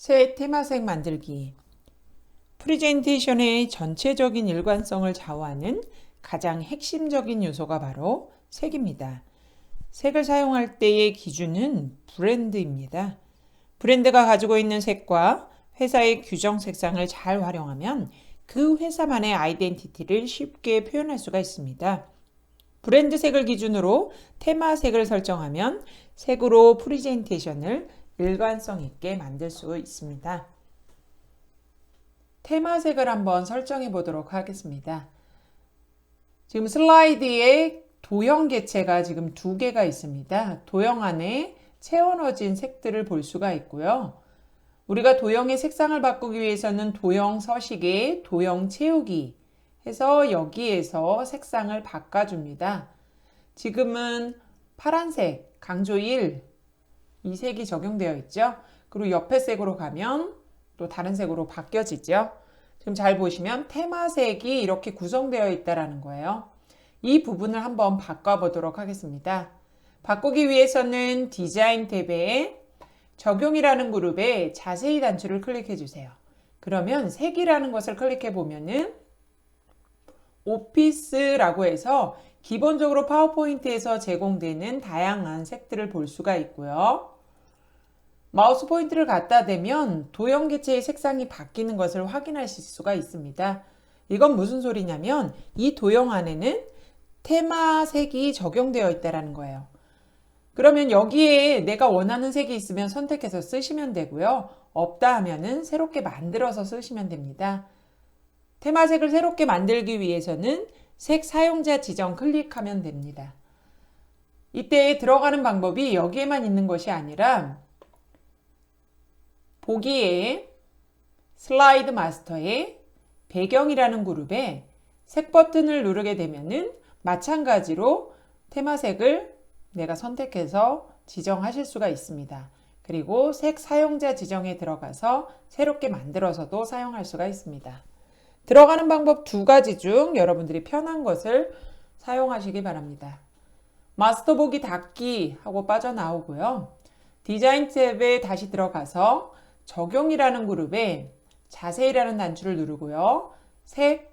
새 테마색 만들기. 프리젠테이션의 전체적인 일관성을 좌우하는 가장 핵심적인 요소가 바로 색입니다. 색을 사용할 때의 기준은 브랜드입니다. 브랜드가 가지고 있는 색과 회사의 규정 색상을 잘 활용하면 그 회사만의 아이덴티티를 쉽게 표현할 수가 있습니다. 브랜드 색을 기준으로 테마 색을 설정하면 색으로 프리젠테이션을 일관성 있게 만들 수 있습니다. 테마색을 한번 설정해 보도록 하겠습니다. 지금 슬라이드에 도형 개체가 지금 두 개가 있습니다. 도형 안에 채워넣어진 색들을 볼 수가 있고요. 우리가 도형의 색상을 바꾸기 위해서는 도형 서식에 도형 채우기 해서 여기에서 색상을 바꿔줍니다. 지금은 파란색, 강조 1, 이 색이 적용되어 있죠. 그리고 옆에 색으로 가면 또 다른 색으로 바뀌어지죠. 지금 잘 보시면 테마색이 이렇게 구성되어 있다라는 거예요. 이 부분을 한번 바꿔보도록 하겠습니다. 바꾸기 위해서는 디자인 탭에 적용이라는 그룹에 자세히 단추를 클릭해 주세요. 그러면 색이라는 것을 클릭해 보면은 오피스라고 해서 기본적으로 파워포인트에서 제공되는 다양한 색들을 볼 수가 있고요. 마우스 포인트를 갖다 대면 도형 개체의 색상이 바뀌는 것을 확인하실 수가 있습니다. 이건 무슨 소리냐면 이 도형 안에는 테마 색이 적용되어 있다는 거예요. 그러면 여기에 내가 원하는 색이 있으면 선택해서 쓰시면 되고요. 없다 하면은 새롭게 만들어서 쓰시면 됩니다. 테마색을 새롭게 만들기 위해서는 색 사용자 지정 클릭하면 됩니다. 이때 들어가는 방법이 여기에만 있는 것이 아니라 보기에 슬라이드 마스터에 배경이라는 그룹에 색 버튼을 누르게 되면은 마찬가지로 테마색을 내가 선택해서 지정하실 수가 있습니다. 그리고 색 사용자 지정에 들어가서 새롭게 만들어서도 사용할 수가 있습니다. 들어가는 방법 두 가지 중 여러분들이 편한 것을 사용하시기 바랍니다. 마스터 보기 닫기 하고 빠져나오고요. 디자인 탭에 다시 들어가서 적용이라는 그룹에 자세히라는 단추를 누르고요. 색,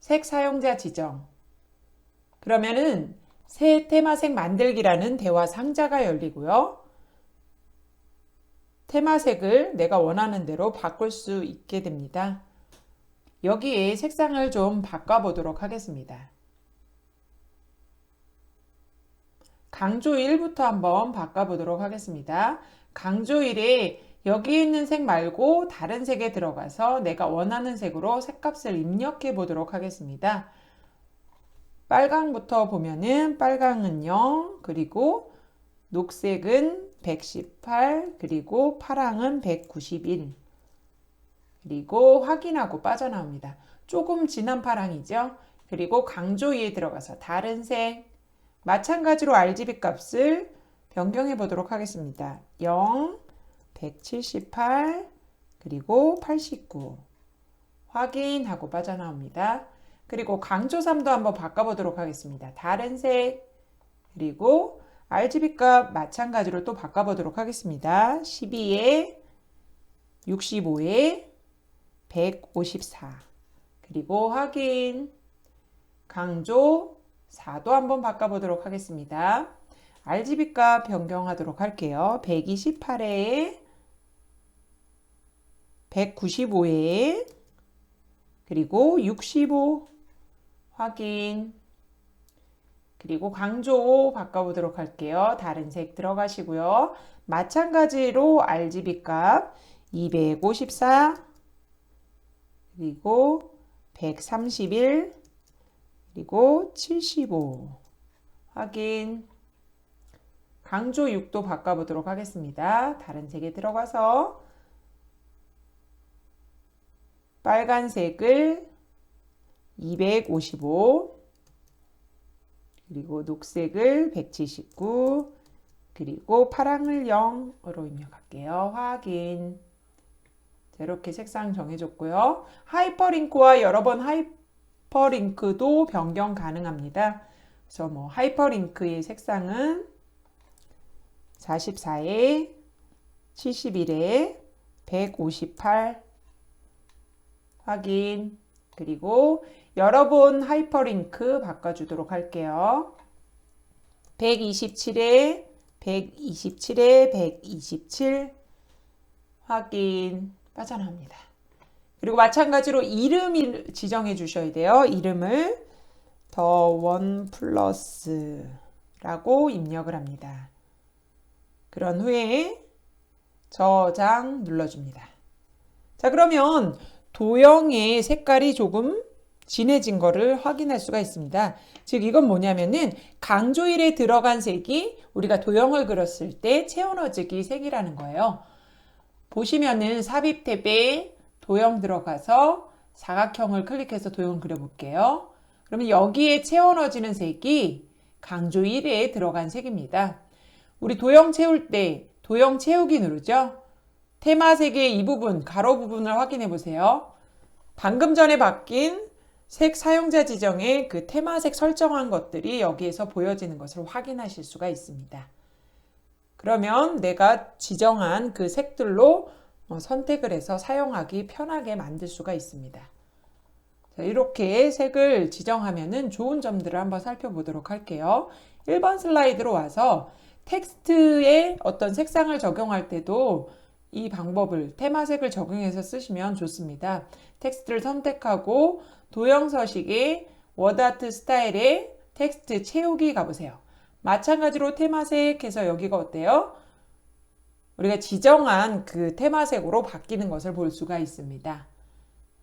색 사용자 지정. 그러면은 새 테마색 만들기라는 대화 상자가 열리고요. 테마색을 내가 원하는 대로 바꿀 수 있게 됩니다. 여기에 색상을 좀 바꿔보도록 하겠습니다. 강조 1부터 한번 바꿔보도록 하겠습니다. 강조 1에 여기 있는 색 말고 다른 색에 들어가서 내가 원하는 색으로 색값을 입력해 보도록 하겠습니다. 빨강부터 보면은 빨강은 0, 그리고 녹색은 118, 그리고 파랑은 191. 그리고 확인하고 빠져나옵니다. 조금 진한 파랑이죠. 그리고 강조위에 들어가서 다른 색 마찬가지로 RGB 값을 변경해 보도록 하겠습니다. 0, 178, 그리고 89 확인하고 빠져나옵니다. 그리고 강조 3도 한번 바꿔보도록 하겠습니다. 다른 색 그리고 RGB 값 마찬가지로 또 바꿔보도록 하겠습니다. 12에 65에 154 그리고 확인 강조 4도 한번 바꿔보도록 하겠습니다. RGB 값 변경하도록 할게요. 128에 195에 그리고 65 확인. 그리고 강조 5 바꿔보도록 할게요. 다른 색 들어가시고요. 마찬가지로 RGB 값 254 그리고 131 그리고 75 확인. 강조 6도 바꿔보도록 하겠습니다. 다른 색에 들어가서 빨간색을 255 그리고 녹색을 179 그리고 파랑을 0으로 입력할게요. 확인 이렇게 색상 정해줬고요. 하이퍼링크와 여러 번 하이퍼링크도 변경 가능합니다. 그래서 뭐 하이퍼링크의 색상은 44에 71에 158 확인. 그리고 여러 번 하이퍼링크 바꿔주도록 할게요. 127에 127에 127 확인 빠져나옵니다. 그리고 마찬가지로 이름을 지정해 주셔야 돼요. 이름을 더 원 플러스라고 입력을 합니다. 그런 후에 저장 눌러줍니다. 자, 그러면 도형의 색깔이 조금 진해진 거를 확인할 수가 있습니다. 즉 이건 뭐냐면은 강조일에 들어간 색이 우리가 도형을 그렸을 때 채워넣어지기 색이라는 거예요. 보시면은 삽입 탭에 도형 들어가서 사각형을 클릭해서 도형 그려볼게요. 그러면 여기에 채워넣어지는 색이 강조 1에 들어간 색입니다. 우리 도형 채울 때 도형 채우기 누르죠? 테마 색의 이 부분, 가로 부분을 확인해 보세요. 방금 전에 바뀐 색 사용자 지정에 그 테마색 설정한 것들이 여기에서 보여지는 것을 확인하실 수가 있습니다. 그러면 내가 지정한 그 색들로 어, 선택을 해서 사용하기 편하게 만들 수가 있습니다. 자, 이렇게 색을 지정하면 좋은 점들을 한번 살펴보도록 할게요. 1번 슬라이드로 와서 텍스트에 어떤 색상을 적용할 때도 이 방법을 테마색을 적용해서 쓰시면 좋습니다. 텍스트를 선택하고 도형 서식에 워드아트 스타일의 텍스트 채우기 가보세요. 마찬가지로 테마색 해서 여기가 어때요? 우리가 지정한 그 테마색으로 바뀌는 것을 볼 수가 있습니다.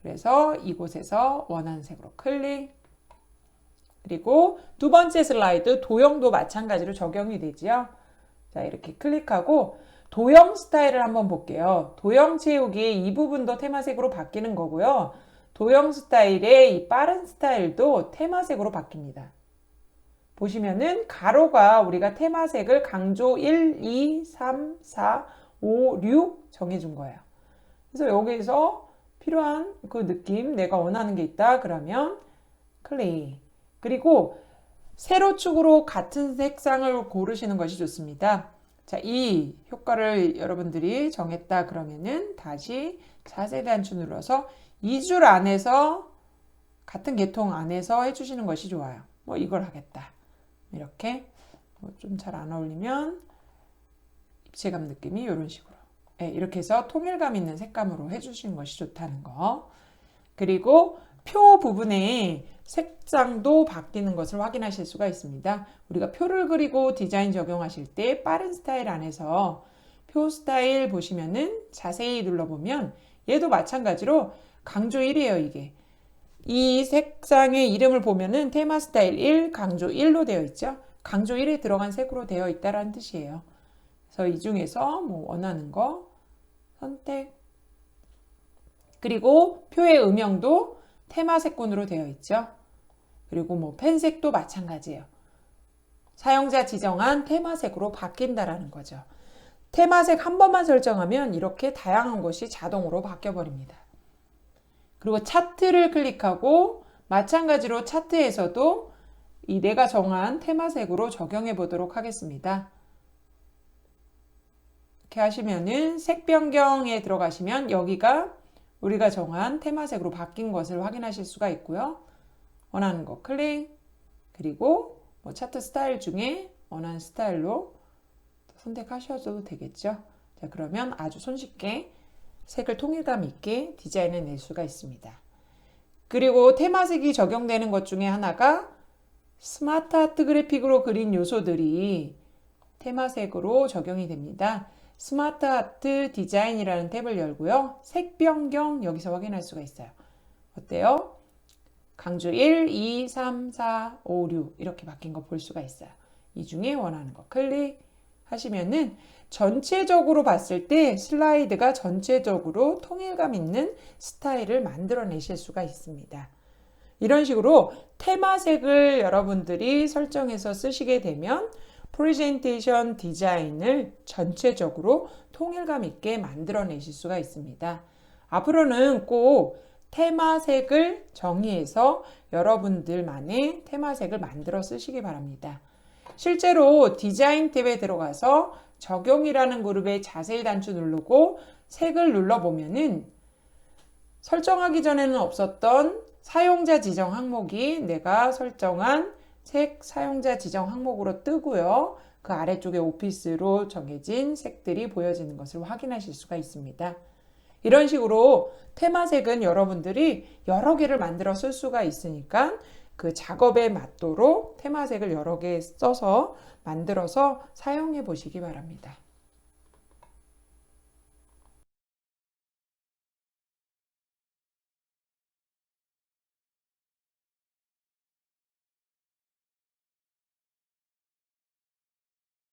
그래서 이곳에서 원하는 색으로 클릭 그리고 두 번째 슬라이드 도형도 마찬가지로 적용이 되지요. 자 이렇게 클릭하고 도형 스타일을 한번 볼게요. 도형 채우기 이 부분도 테마색으로 바뀌는 거고요. 도형 스타일의 이 빠른 스타일도 테마색으로 바뀝니다. 보시면은 가로가 우리가 테마색을 강조 1, 2, 3, 4, 5, 6 정해준 거예요. 그래서 여기서 필요한 그 느낌, 내가 원하는 게 있다. 그러면 클릭. 그리고 세로 축으로 같은 색상을 고르시는 것이 좋습니다. 자, 이 효과를 여러분들이 정했다 그러면은 다시 자세 단추 눌러서 2줄 안에서 같은 계통 안에서 해주시는 것이 좋아요. 뭐 이걸 하겠다. 이렇게 뭐 좀 잘 안 어울리면 입체감 느낌이 이런 식으로 네, 이렇게 해서 통일감 있는 색감으로 해주신 것이 좋다는 거 그리고 표 부분에 색상도 바뀌는 것을 확인하실 수가 있습니다. 우리가 표를 그리고 디자인 적용하실 때 빠른 스타일 안에서 표 스타일 보시면은 자세히 눌러보면 얘도 마찬가지로 강조 1이에요 이게 이 색상의 이름을 보면은 테마 스타일 1, 강조 1로 되어 있죠. 강조 1에 들어간 색으로 되어 있다라는 뜻이에요. 그래서 이 중에서 뭐 원하는 거 선택. 그리고 표의 음영도 테마 색군으로 되어 있죠. 그리고 뭐 펜색도 마찬가지예요. 사용자 지정한 테마색으로 바뀐다라는 거죠. 테마색 한 번만 설정하면 이렇게 다양한 것이 자동으로 바뀌어 버립니다. 그리고 차트를 클릭하고 마찬가지로 차트에서도 이 내가 정한 테마색으로 적용해 보도록 하겠습니다. 이렇게 하시면은 색 변경에 들어가시면 여기가 우리가 정한 테마색으로 바뀐 것을 확인하실 수가 있고요. 원하는 거 클릭 그리고 뭐 차트 스타일 중에 원하는 스타일로 선택하셔도 되겠죠. 자, 그러면 아주 손쉽게 색을 통일감 있게 디자인을 낼 수가 있습니다. 그리고 테마색이 적용되는 것 중에 하나가 스마트 아트 그래픽으로 그린 요소들이 테마색으로 적용이 됩니다. 스마트 아트 디자인이라는 탭을 열고요. 색 변경 여기서 확인할 수가 있어요. 어때요? 강조 1, 2, 3, 4, 5, 6 이렇게 바뀐 거 볼 수가 있어요. 이 중에 원하는 거 클릭하시면은 전체적으로 봤을 때 슬라이드가 전체적으로 통일감 있는 스타일을 만들어내실 수가 있습니다. 이런 식으로 테마색을 여러분들이 설정해서 쓰시게 되면 프레젠테이션 디자인을 전체적으로 통일감 있게 만들어내실 수가 있습니다. 앞으로는 꼭 테마색을 정의해서 여러분들만의 테마색을 만들어 쓰시기 바랍니다. 실제로 디자인 탭에 들어가서 적용이라는 그룹에 자세히 단추 누르고 색을 눌러보면은 설정하기 전에는 없었던 사용자 지정 항목이 내가 설정한 색 사용자 지정 항목으로 뜨고요. 그 아래쪽에 오피스로 정해진 색들이 보여지는 것을 확인하실 수가 있습니다. 이런 식으로 테마색은 여러분들이 여러 개를 만들어 쓸 수가 있으니까 그 작업에 맞도록 테마색을 여러 개 써서 만들어서 사용해 보시기 바랍니다.